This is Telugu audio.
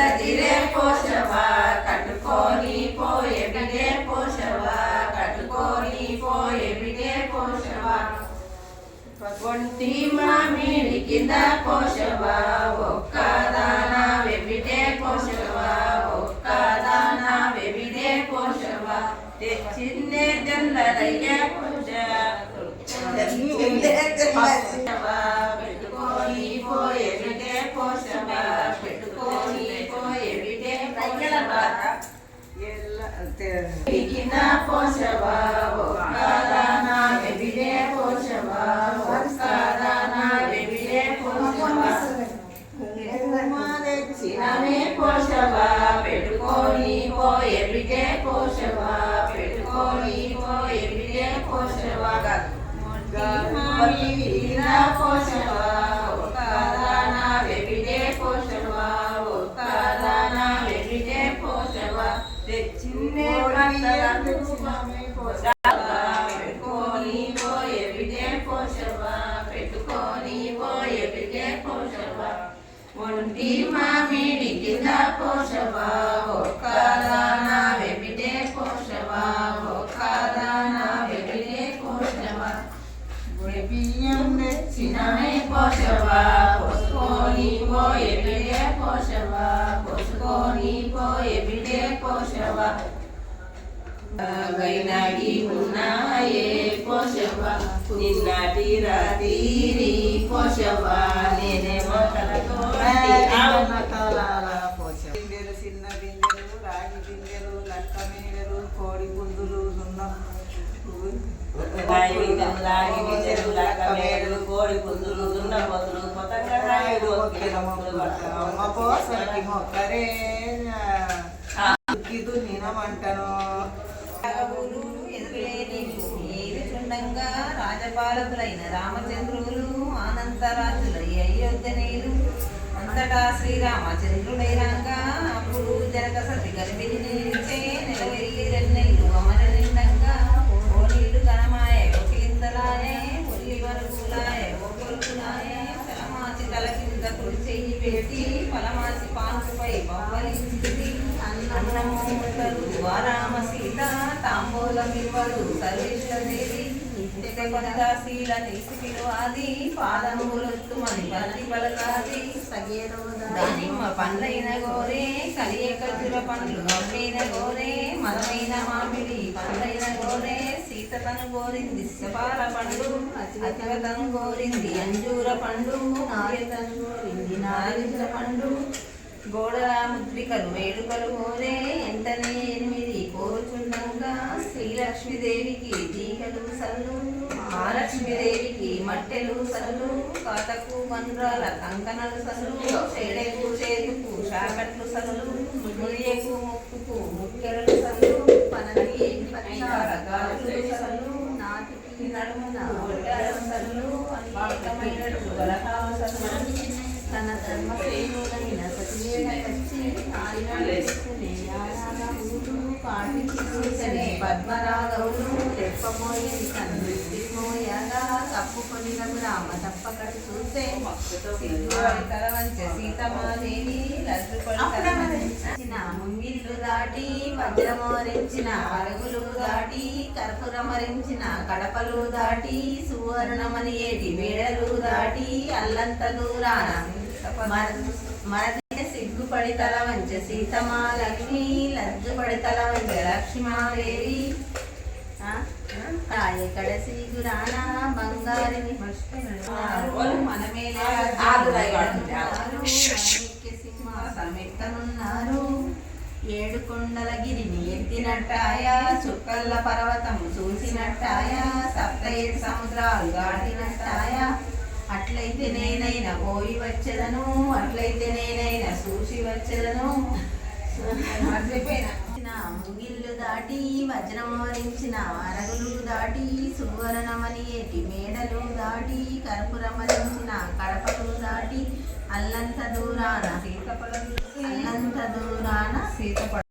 ఎల్లదిరే పోషవా కట్టుకొని పోయే బిడే పోషవా కట్టుకొని పోయే బిడే పోషవా. ఒంటి మామిడి కింద పోషవా ఒక్క దానా వెబిడే పోషవా ఒక్క దానా వెబిడే పోషవా. తెచ్చిందే తెల్లరయ్య పోష తెచ్చిందే పెట్టుకొని పో ఎవ్రీడే పోషవా పెట్టుకొని పో ఎవ్రీడే పోషవా విరిగిన పోషవా పెట్టుకొని పోయే బిడే పోషవా పెట్టుకొని పోయే బిడే పోషవా ఒంటి మామిడి కింద పోషవా ఒక్కదాన వెబిడే పోషవా ఒక్కదాన వెబిడే పోషవా బియ్యం తెచ్చినమే పోషవా పోసుకొని పోయే పోషవా పోసుకొని పోషవా ఉన్నాయే పోషవా నిన్నటి రాత్రి. పోషవా నేనే మొక్కలతో గింజలు చిన్న గింజలు రాగి గింజలు లక్క మేడలు కోడి గింజలు రాగి గింజలు లక్క మేడలు కోడి పుంజులు దున్నపోతులు కొత్తగా రాయుడు. అమ్మ పోసలకి మొక్కరే రాజపాలకులైన రామచంద్రులు అనంతరాజులై అయోధ్యనేలు అంతటా శ్రీరామచంద్రుడై అప్పుడు జనక సతి గర్భిణి నిలిచే అమర నిండంగా ఓ నీళ్ళు గణమాయ ఒకింతలాయే ఒల్లి వరకులాయ ఒకొలుకులాయే తలమాచి తల కింద కుడి చెయ్యి పెట్టి పలమాచి పాన్పుపై పవ్వలించింది అన్నము ముట్టలు వారామ సీత తాంబూలం ఇవ్వడు సర్వేశ్వరదేవి ఇంటికి శీల తీసి పిలువాది పాదములొత్తు మని పల్లి పలకాది దానిమ్మ పండ్లైన గోరే కలియ ఖర్జుర పండ్లు అమ్మిన గోరే మదమైన మామిడి పండ్లైన గోరే సీతతను గోరింది సపాల పండు అతివతను గోరింది అంజూర పండు నాయతను గోరింది నారింజ పండు గోడల ముద్రికలు వేడుకలు గోరే ఎంటనే ఎనిమిది శ్రీలక్ష్మీదేవికి దీకలు సల్లు మహాలక్ష్మీదేవికి మట్టెలు సల్లు కాటకు మండ్రాల కంకణలు సల్లు చేడెకు చేతుకు షాకట్లు సల్లు ముడియకు ముక్కుకు ముక్కెరలు సల్లు పనకి సలు గాజులు సల్లు నాటికి నడుమున ఒడ్డాల సల్లు అనేకమైనట్లు సల్లు తన ధర్మ సేనులైన సతివేడ కచ్చి ఆయన కాటికి కూర్చనే పద్మరాగవులు తెప్పమోయని కన్నుడి మోయగా కప్పుకొని రామ తప్పకటి చూసే సిగ్గుపడి సీతమాదేవి లడ్డుపడి ముంగిళ్ళు దాటి వజ్రమోరించిన అరుగులు దాటి కర్పూరమరించిన కడపలు దాటి సువర్ణమని ఏటి మేడలు దాటి అల్లంత దూరాన మరది సిగ్గుపడి తల వంచ సీతమా లక్ష్మి లజ్జుపడి తల వంచ లక్ష్మీమాదేవి ఆ? ఆ, ఎక్కడ సిగురాన బంగారిని సింహాసనమెక్కనున్నారు ఏడు కొండల గిరిని ఎత్తినట్టాయ? చుక్కల్ల పర్వతము చూసినట్టాయ? సప్త ఏడు సముద్రాలు దాటినట్టాయ? అట్లయితే నేనైనా పోయి వచ్చేదను అట్లయితే నేనైనా చూసి వచ్చేదను. ముంగిళ్ళు దాటి వజ్రం వరించిన అరగులు దాటి సువర్ణమని ఏటి మేడలు దాటి కర్పూరమరించిన కడపలు దాటి అల్లంత దూరాన సీతపడ అల్లంత దూరాన సీతపడ